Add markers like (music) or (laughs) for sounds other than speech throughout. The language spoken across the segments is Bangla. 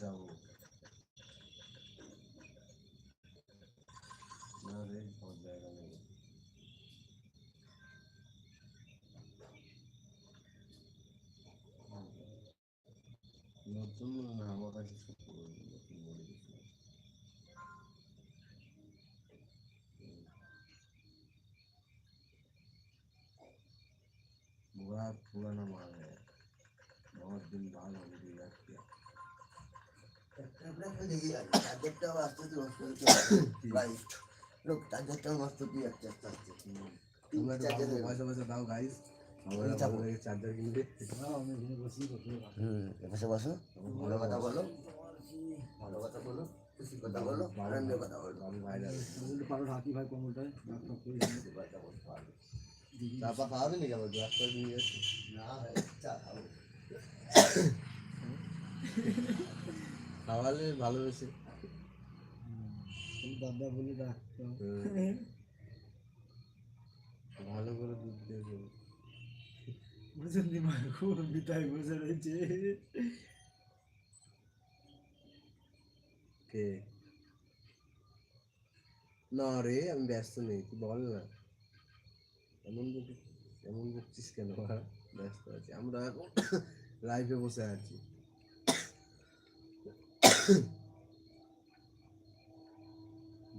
যাবো না রে আমার জায়গা নেই নতুন না আমার কাছে সব পুরনো, নতুন বলে কিছু নেই। बुरा पुराना माल है बहुत दिन बाद हम চার্জারটাও আস্তে আস্তে নষ্ট হবে ভাই লোক চার্জারটাও নষ্ট দিয়ে যাচ্ছে আস্তে আস্তে তোমরা হুম এপাশে বসো ভালো কথা বলো ভালো কথা বলো কথা বলো আনন্দের কথা বলো আমি ভাইরাল পারো হাতি ভাই কোমলটায় ল্যাপটপ করে চাপা খাওয়াবে নাকি নিয়ে যাচ্ছি না, চা খাব। খাওয়ালে ভালোবেসে দাদা বলে ডাকতাম ভালো করে দুধ দিয়ে বুঝেন নি মা খুব বিতাই বসে রয়েছে। কে? না রে আমি ব্যস্ত নেই তুই বল না। এমন এমন বলছিস কেন হ্যাঁ? ব্যস্ত আছি। আমরা এখন (coughs) লাইভে বসে আছি।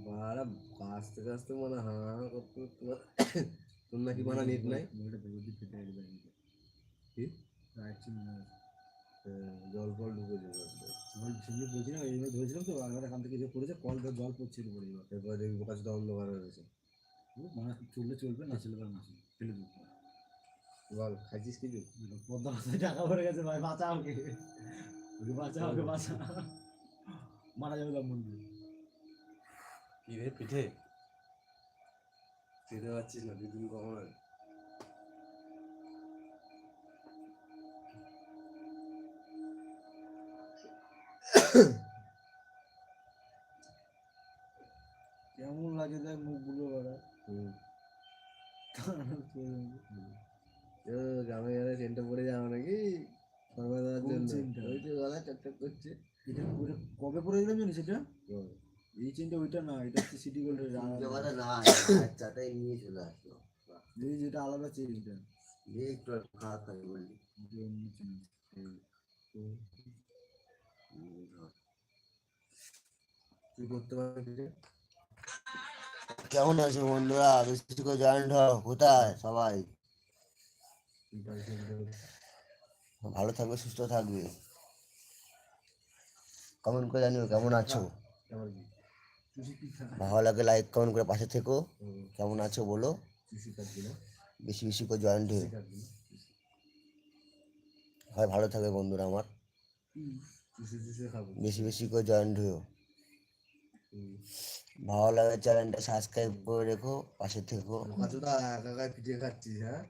বাড়া কাছতে কাছতে মানে হা করতে মানে- তোর নাকি মানে নেট নাই? কি? জল ফল ঢুকে যাবে জল ছিঁড়ে বলছি না এইভাবে ধরেছিলাম তো আর এখান থেকে যে পড়েছে কল জল পড়ছে এর উপরে এবার। এরপর দেখবি কাছে অন্ধকার হয়ে গেছে। মানে চললে চলবে না চলবে না ফেলে দেবো। বল খাইছিস কিছু? পদ্মা টাকা ভরে গেছে ভাই বাঁচা ওকে বাঁচা ওকে বাঁচা। মারা যাবে বন্ধু কি রে পিঠে? খেতে পাচ্ছিস না দুদিন কখন? কেমন লাগে দেখ মুখগুলো বাড়া। গ্রামে গেলে চেনটা পড়ে যাও নাকি? সর্বদা? ওই যে গলা চকচক করছে। এটা ওটা কবে পরে দিলাম জানিস এটা? বল। এই চেনটা ওইটা না এটা হচ্ছে সিটি গোল্ডের কথা না চাটাই নিয়ে চলে আসলো। এই যেটা আলাদা চেন এটা। একটু বললি। তুই করতে পারবি কেমন আছো বন্ধুরা? বেশি কিছু জয়েন্ট হও কোথায় সবাই? ভালো থাকবে সুস্থ থাকবে। কমেন্ট করে জানিও কেমন আছো? চুষি পিঠা ভালো লাগে লাইক কমেন্ট করে পাশে থেকো। কেমন আছো বলো? বেশি বেশি করে জয়েন্ট হয়ে হয় ভালো থাকবে বন্ধুরা আমার। বেশি বেশি করে জয়েন্ট হয়েও ভালো লাগে চ্যানেলটা সাবস্ক্রাইব করে রেখো পাশে থেকো। হ্যাঁ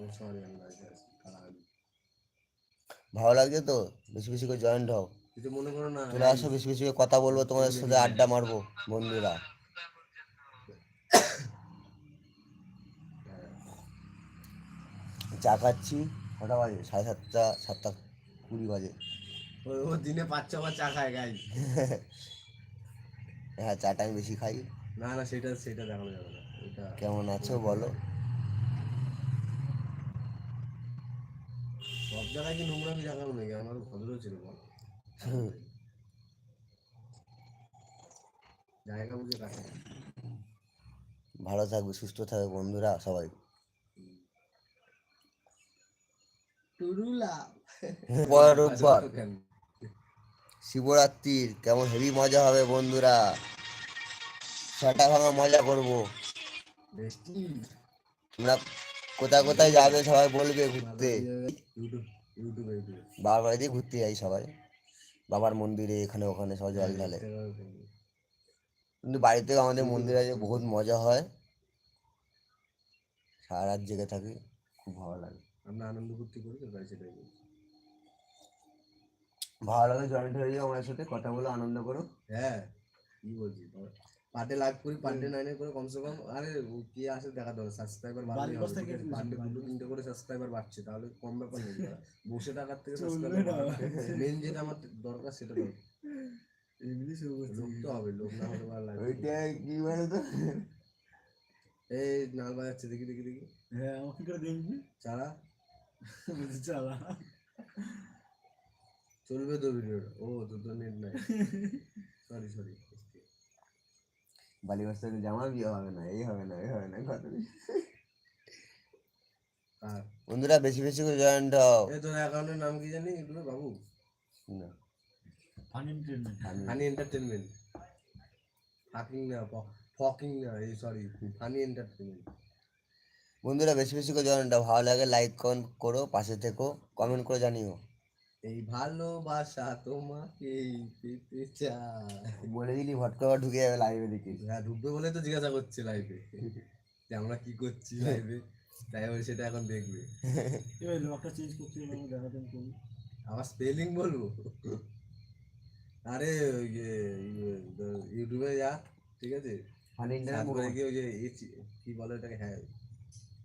ও সরি আল্লাহ খারাপ ভালো লাগছে তো? বেশি বেশি করে জয়েন্ট হও। মনে করো না চলে আসো বেশি বেশি করে কথা বলব তোমাদের সাথে আড্ডা মারবো বন্ধুরা। (coughs) চা খাচ্ছি কটা বাজে? সাড়ে সাতটা সাতটা কুড়ি বাজে। ও ও দিনে পাঁচ ছবার চা খায় গাই (laughs) হ্যাঁ চাটা আমি বেশি খাই। না না সেটা সেটা দেখানো যাবে না। কেমন আছো বলো সব জায়গায় কি নোংরামি দেখাবো নাকি? আমার ভদ্র ছিল জায়গা বুঝে কাটে ভালো থাকবে সুস্থ থাকবে বন্ধুরা সবাই। কেন? শিবরাত্রির কেমন হেভি মজা হবে বন্ধুরা। ছটা ভাঙা মজা করব। তোমরা কোথায় কোথায় যাবে সবাই বলবে ঘুরতে। ইউটিউব ইউটিউবে বাবার বাড়িতে ঘুরতে যাই সবাই। বাবার মন্দিরে এখানে ওখানে সবাই জল ঢালে। কিন্তু বাড়িতেও আমাদের মন্দিরে আছে বহুত মজা হয়। সারা রাত জেগে থাকি খুব ভালো লাগে। আমরা আনন্দ ফুর্তি করি তো তাই সেটাই ভালো লাগে জয়েন্ট হয়ে যাও আমার সাথে কথা বলো আনন্দ করো। হ্যাঁ কি বলছি বল। পার্টে লাইভ করি পার্টে নাইনে করে কমসে কম আরে ও কি আসে দেখা দরকার সাবস্ক্রাইবার একটু পার্টে দুটো তিনটে করে সাবস্ক্রাইবার বাড়ছে তাহলে কম ব্যাপার নেই। (laughs) বসে টাকার থেকে সাবস্ক্রাইবার মেন যেটা আমার দরকার সেটা দরকার এমনি শুরু করছি। লোক তো হবে লোক না হলে ভালো লাগবে। ওইটা কি বলে তো? এই নাল বাজাচ্ছে দেখি দেখি দেখি। হ্যাঁ আমাকে করে দেখবি। চালা? বলছি চালা। চলবে তো ভিডিওটা ও তোর তো নেট নাই। সরি (laughs) সরি বালি বস্তা জামা বিয়ে হবে না এই হবে না এই হবে না কত আর বন্ধুরা বেশি বেশি করে জয়েন্ট হও এই তোর অ্যাকাউন্টের নাম কি জানি এগুলো বাবু না, ফানি এন্টারটেনমেন্ট আমি- ফানি এন্টারটেনমেন্ট ফাকিং না ফকিং না এই সরি ফানি এন্টারটেনমেন্ট বন্ধুরা বেশি বেশি করে জয়েন্ট হও ভালো লাগে লাইক করো পাশে থেকো কমেন্ট করে জানিও এই ভালোবাসা তোমাকে পেতে চাই। বলে দিলি ভট করে ঢুকে যাবে লাইভে দেখি হ্যাঁ ঢুকবে বলে তো জিজ্ঞাসা করছে লাইভে যে আমরা কি করছি লাইভে তাই বলে সেটা এখন দেখবে। এবার লকটা চেঞ্জ করতে হবে আমাকে দেখাতে আমি করব আবার স্পেলিং বলব? আরে ওই যে ইউটিউবে যা ঠিক আছে? করে গিয়ে ওই যে কি বলে ওটাকে? হ্যাঁ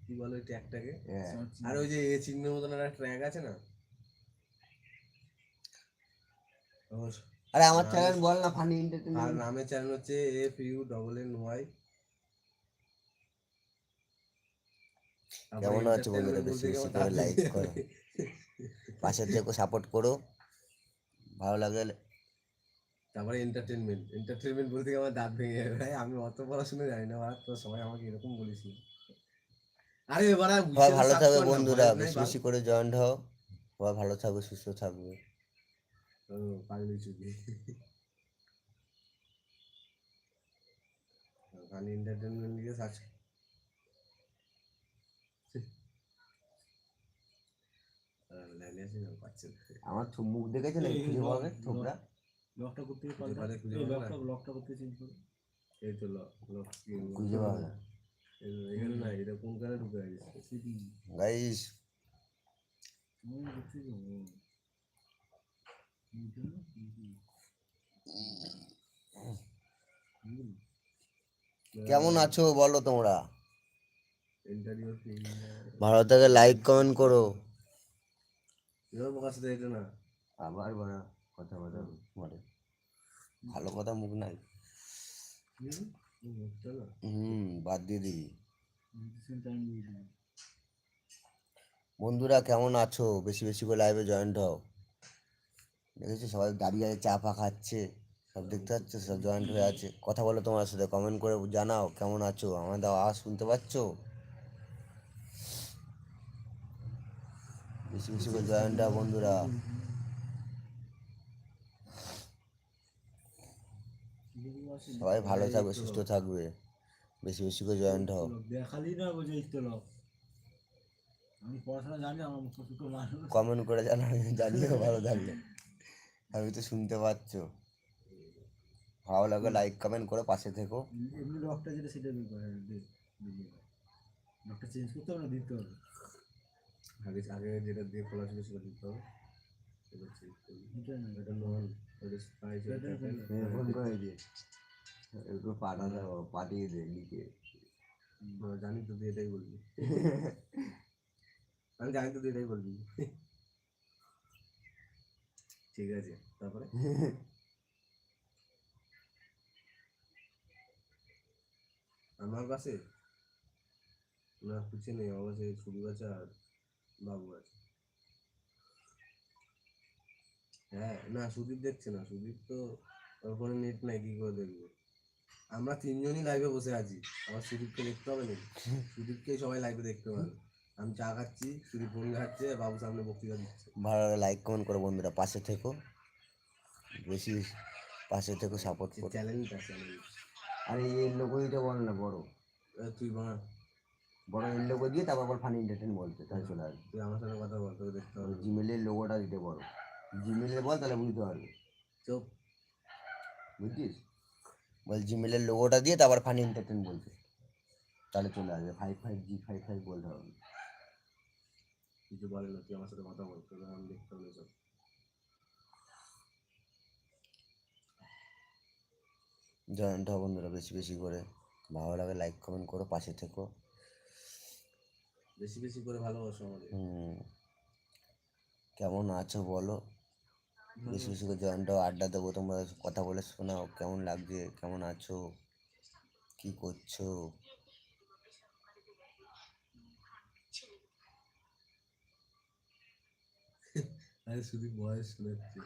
কি বলে ওই ট্যাগটাকে হ্যাঁ। আর ওই যে এ চিহ্নের মতন একটা ট্র্যাক আছে না ও, আরে আমার চ্যানেল বল না ফানি এন্টারটেইনমেন্ট আর এন্টারটেইনমেন্ট নামের চ্যানেল হচ্ছে F U double N Y কেমন আছো বন্ধুরা? বেশি বেশি করে like করো। পাশে থেকো সাপোর্ট করো। ভালো লাগলে তারপরে এন্টারটেনমেন্ট এন্টারটেনমেন্ট বলতে আমার দাঁত ভেঙে যাবে? ভাই আমি অত পড়াশোনা জানি না ভাই তো সবাই আমাকে এরকম বলিস আরে এবার ভালো থাকবে বন্ধুরা বেশি বেশি করে জয়েন্ট হও। ভালো থাকবে সুস্থ থাকবে। পাগলি চুদি গান এন্টারটেনমেন্ট লিখে সার্চ। আমার মুখ দেখেছে না খুঁজে তোমরা লকটা করতে পারবে পাবে, খুঁজে পাবে লকটা লকটা করতে চেঞ্জ করো। এই তো লক লক খুঁজে পাবে না এখানে না এটা কোন কানে ঢুকে গেছে? গাইস আমি দেখছি তো ও। এইটা না? হুম, হুম। কেমন আছো বলো তোমরা? ভালো থেকে লাইক কমেন্ট করো। আবার বলা কথা কথা বলে। ভালো কথা মুখ নাই। হুম বাদ দিয়ে দিলাম। বন্ধুরা কেমন আছো? বেশি বেশি করে লাইভে জয়েন্ট হও দেখেছ সবাই দাঁড়িয়ে আছে চা ফা খাচ্ছে সব দেখতে পাচ্ছ সব জয়েন্ট হয়ে আছে। কথা বলো তোমার সাথে কমেন্ট করে জানাও কেমন আছো? আমাদের আওয়াজ শুনতে পাচ্ছ? বেশি বেশি করে জয়েন্ট বন্ধুরা। সবাই ভালো থাকবে সুস্থ থাকবে। বেশি বেশি করে জয়েন্ট হও দেখালি না বলছে লোক আমি পড়াশোনা জানি আমার মুখ টুকু মানুষ কমেন্ট করে জানাও জানিও ভালো থাকলে আমি তো শুনতে পাচ্ছ। ভালো লাগে লাইক কমেন্ট করে পাশে থেকো। এমনি লকটা যেটা সেটা লকটা চেঞ্জ করতে হবে না দিতে হবে। আগে আগে যেটা দিয়ে খোলা ছিল সেটা দিতে হবে। হ্যাঁ, হবে, পাঠিয়ে দে লিখে। জানি তো তুই এটাই বলবি। (laughs) আমি জানি তো তুই এটাই বলবি। ঠিক আছে, তারপরে? আমার কাছে? না, কিছু নেই, আমার কাছে ছুরি আছে আর বাবু আছে। হ্যাঁ না, সুদীপ দেখছে না, সুদীপ তো ফোনে নেট নাই, কি করে দেখব? আমরা তিনজনই লাইভে বসে আছি আমার সুদীপকে দেখতে হবে নাকি? সুদীপকেই সবাই লাইভে দেখতে পাবে আমি চা খাচ্ছি সুদীপ ফোন ঘাটছে বাবু সামনে বক্তৃতা দিচ্ছে। ভালো লাগে লাইক কমেন্ট করো বন্ধুরা পাশে থেকো। বেশি পাশে থেকো সাপোর্ট করো। চ্যালেঞ্জটা চ্যালেঞ্জ আরে এই লোগোইটা বল না বড়। তুই বানা বড় এর লোগো দিয়ে তারপর আবার ফানি এন্টারটেন বলতে তাহলে চলে আসবে। তুই আমার সাথে কথা বল তোকে দেখতে হবে। জিমেলের লোগোটা দিতে বড় জিমেলের বল তাহলে বুঝতে পারবে। চুপ। বুঝছিস? বল জিমেলের লোগোটা দিয়ে তারপর ফানি এন্টারটেন বলতে তাহলে চলে আসবে। Five five G five five বলতে হবে। কিছু বলে না তুই আমার সাথে কথা বল তোকে আমি দেখতে হবে সব জয়েন্ট হও বন্ধুরা বেশি বেশি করে ভালো লাগে লাইক কমেন্ট করো পাশে থেকো বেশি বেশি করে ভালোবাসো আমাদের হুম। কেমন আছো বলো বেশি বেশি করে জয়েন্ট হও আড্ডা দেবো তোমরা কথা বলে শোনাও কেমন লাগছে কেমন আছো কি করছ আরে শুধু বয়স শোনাচ্ছে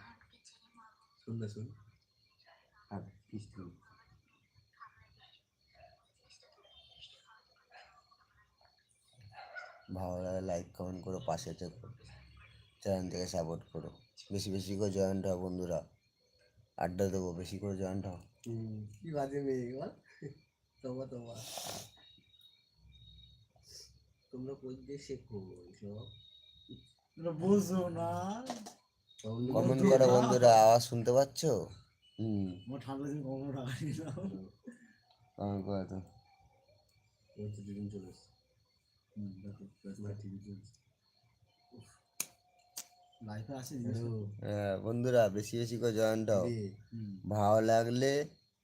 শুন না শুন আর কিস্তি ভালো লাগে লাইক কমেন্ট করো পাশে থেকো চ্যানেল থেকে সাপোর্ট করো বেশি বেশি করে জয়েন্ট হও বন্ধুরা আড্ডা দেবো বেশি করে জয়েন্ট হও হুম, কি বাজে মেয়ে বল তোমা তোমা তোমরা কই দিয়ে শেখো এইসব বুঝো না। কমেন্ট করো বন্ধুরা আওয়াজ শুনতে পাচ্ছ? হুম। ঠান্ডা দিন কখনো কমেন্ট করে তো হ্যালো হ্যাঁ, বন্ধুরা বেশি বেশি করে জয়েন্ট হও রে ভালো লাগলে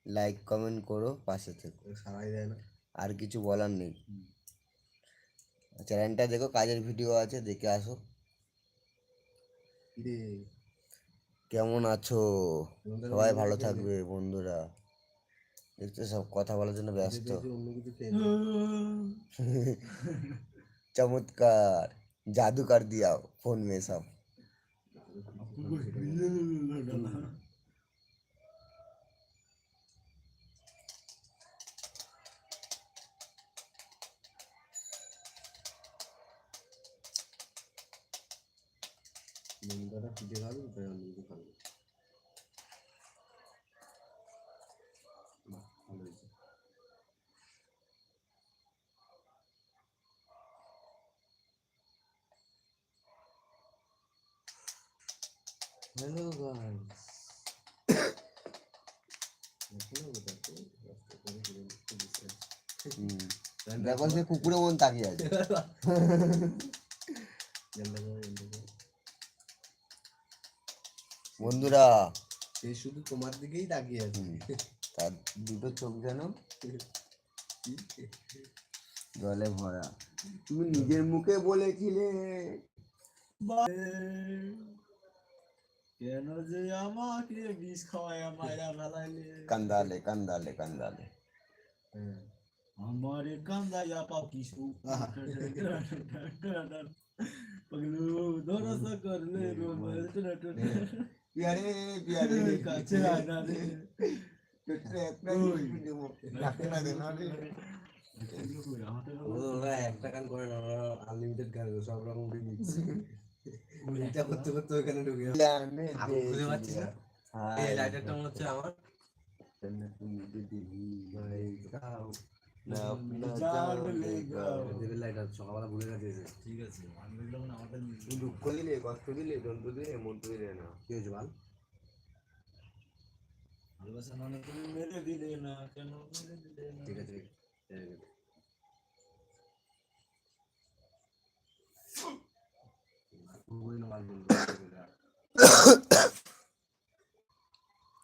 লাইক কমেন্ট করো পাশে থেকো। সারাই দেয় না। আর কিছু বলার নেই। চ্যানেলটা দেখো কাজের ভিডিও আছে দেখে আসো। কেমন আছো? সবাই ভালো থাকবে বন্ধুরা। দেখতে সব কথা বলার জন্য ব্যস্ত। চমৎকার। জাদুকার দিয়াও ফোন মেয়ে সব। দেখো সে কুকুরের মন তাকিয়ে আছে। বন্ধুরা সে শুধু তোমার দিকেই তাকিয়ে আছে তার দুটো চোখ যেন জলে ভরা তুমি নিজের মুখে বলেছিলে কেন যে আমাকে বিষ খাওয়ায় মায়েরা ফেলাইলে কান্দালে কান্দালে কান্দালে হ্যাঁ Amare kandaya pakisu. Paglu dorasa karle প্যারে প্যারে কাছে আনা রে ওরা একটা গান করে না আনলিমিটেড গান সব রকম মিক্স এটা করতে করতে ওখানে ঢুকে খুঁজে পাচ্ছি না এই লাইটারটা মনে আমার সকালবেলা ভুলে গেছে। ঠিক আছে দুঃখ দিলে কষ্ট দিলে মন দিলে না। কি হয়েছে বল? ভালোবাসা মানে তুমি মেরে দিলে না কেন মেরে দিলে না? ঠিক আছে।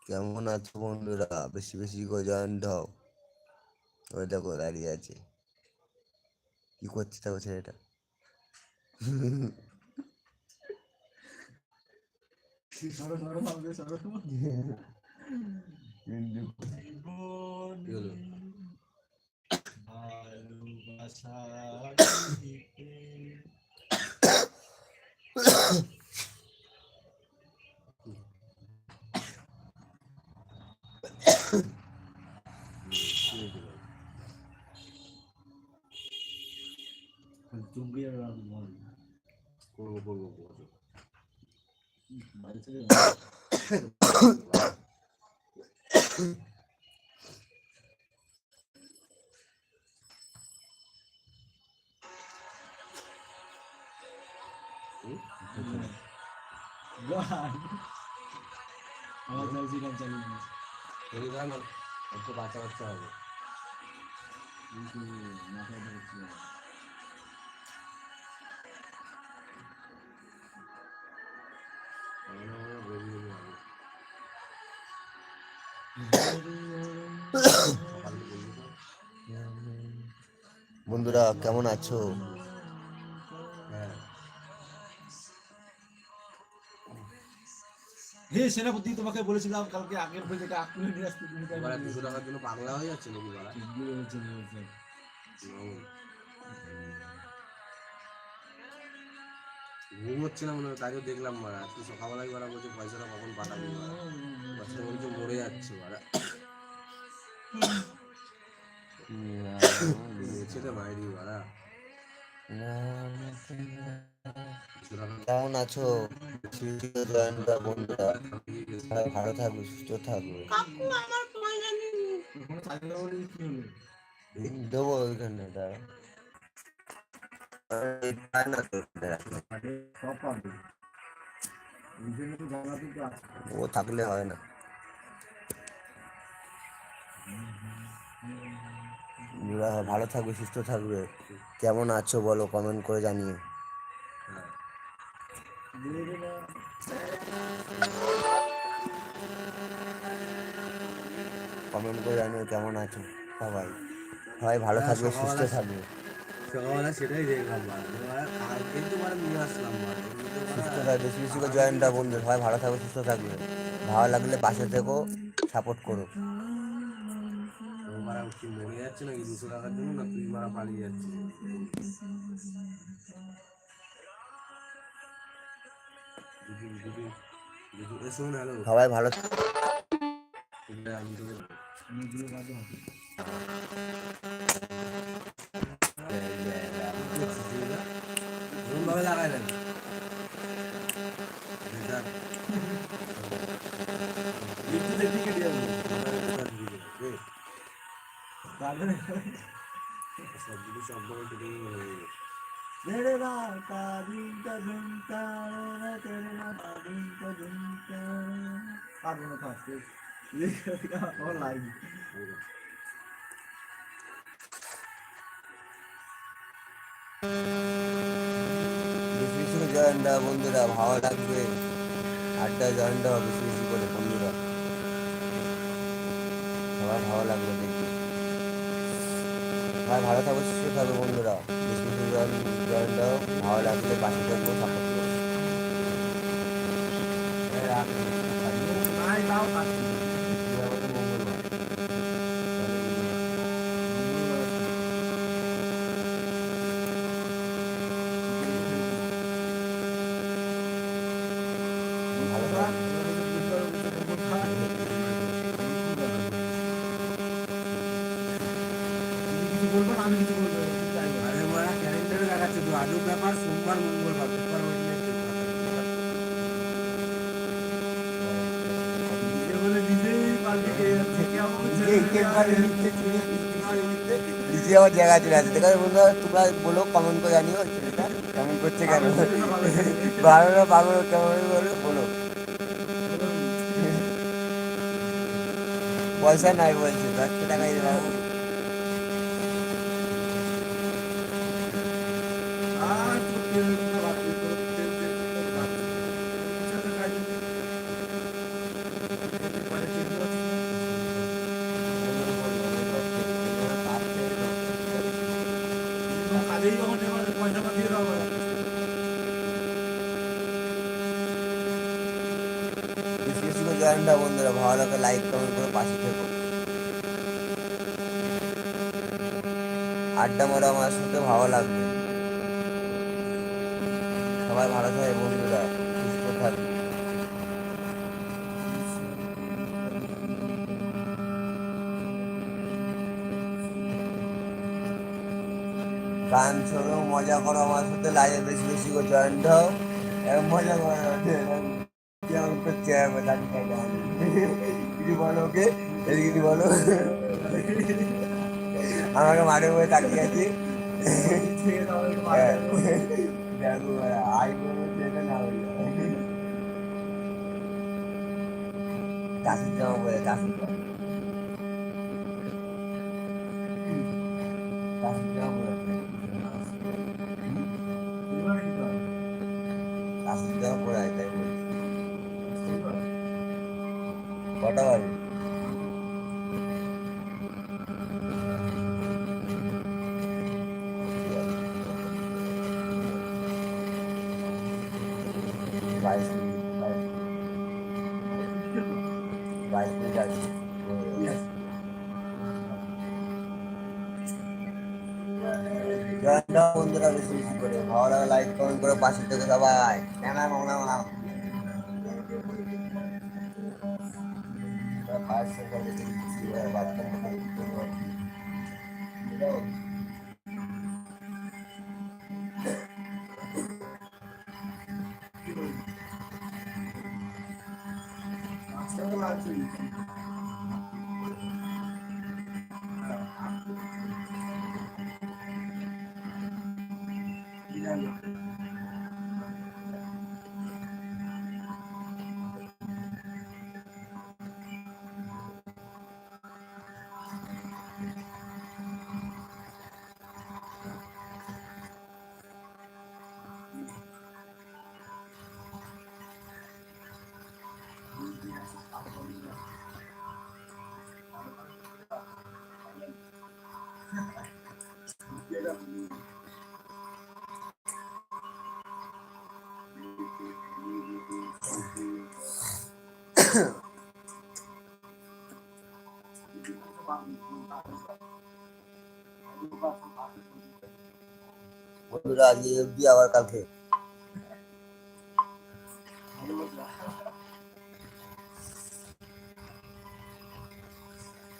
কেমন আছো বন্ধুরা? বেশি বেশি করে জয়েন্ট হও ওই দেখো দাঁড়িয়ে আছে কি করছে দেখো ছেলেটা? ভালোবাসা (coughs) দিতে কি হয়েছে বল? আর বল করব করব করব। বাড়ি থেকে আমার চাইছি গান চালিয়ে দিয়েছি এই গান একটু বাচ্চা বাচ্চা হবে। মাথায় ধরছি বন্ধুরা কেমন আছো? হে সেনাপতি তোমাকে বলেছিলাম কালকে আগের বই যেটা আকুলে নিয়ে আসতে তুমি তাই বলে দুশো টাকার জন্য পাগলা হয়ে যাচ্ছে নাকি বলা? ঘুম হচ্ছে না মনে হয় তাকে দেখলাম মারা। আজকে সকালবেলায় মারা বলছে পয়সাটা কখন পাঠাবো বলছে মরে যাচ্ছে মারা। কেমন আছো? জয়েন্টটা বন্ধুরা সবাই ভালো থাকবে সুস্থ থাকবে? দেবো ওইখানে দাঁড়া। ও থাকলে হয় না। বন্ধুরা, ভালো থাকবে সুস্থ থাকবে। কেমন আছো বলো কমেন্ট করে জানিও। কমেন্ট করে জানিও কেমন আছো সবাই। সবাই ভালো হ্যাঁ, থাকবে সুস্থ থাকবে। মারা সুস্থ থাকবে বেশি বেশি করে জয়েন্টটা বন্ধু। সবাই ভালো থাকবে সুস্থ থাকবে। ভালো লাগলে পাশে থেকো সাপোর্ট করো। মারা কি মরে যাচ্ছে নাকি দুশো টাকার জন্য না তুই মারা পালিয়ে হ্যালো সবাই ভালো আমি হবে। ভাবে লাগাই দেন দেখি কেটে যাবে। সবগুলো বন্ধুরা ভালো লাগবে আড্ডা দাও বেশি বেশি করে বন্ধুরা সবার ভালো লাগবে দেখতে সবাই ভালো থাকো সুস্থ থাকবে বন্ধুরা। দাও ভালো লাগলে পাশে থাকব সাপোর্ট করব নিজে চলে আসে দেখো বন্ধুরা, তোমরা বলো কমেন্ট করে জানিও ছেলেটা কেমন করছে কেন? ভালো না পাগল কেমন বলো বলো। পয়সা নাই বলছে চারশো টাকা দিয়ে দাও। আর সত্যি হলো না, বাপরে, তোর তেল তেল তেল ভাত। সাথে খাই দিবি। পরে চেক করছি। কোনো কাজেই যখন নেওয়া হয়, পয়সা পাঠিয়ে দাও আবার। বেশি বেশি করে জয়েন দাও বন্ধুরা ভালো লাগে লাইক কমেন্ট করে পাশে থেকো আড্ডা মারা, আমার সাথে ভালো লাগবে। সবাই ভালো থাকে, বন্ধুরা। সুস্থ থাকবে গান শোনো, মজা করো, আমার সাথে লাইভে বেশি বেশি করে জয়েন্ট হও এরকম মজা করো কেমন কিছু (laughs) বলো ওকে, এদিকে বলো। (laughs) আমাকে মাঠের উপরে তাকিয়ে আছি। ঠিক আছে, আমাকে একটু লাইক কমেন্ট করে পাশে থেকে সবাই না? না না না ফার্স্ট দেখি বাদ বন্ধুরা আজকে অব্দি আবার কালকে।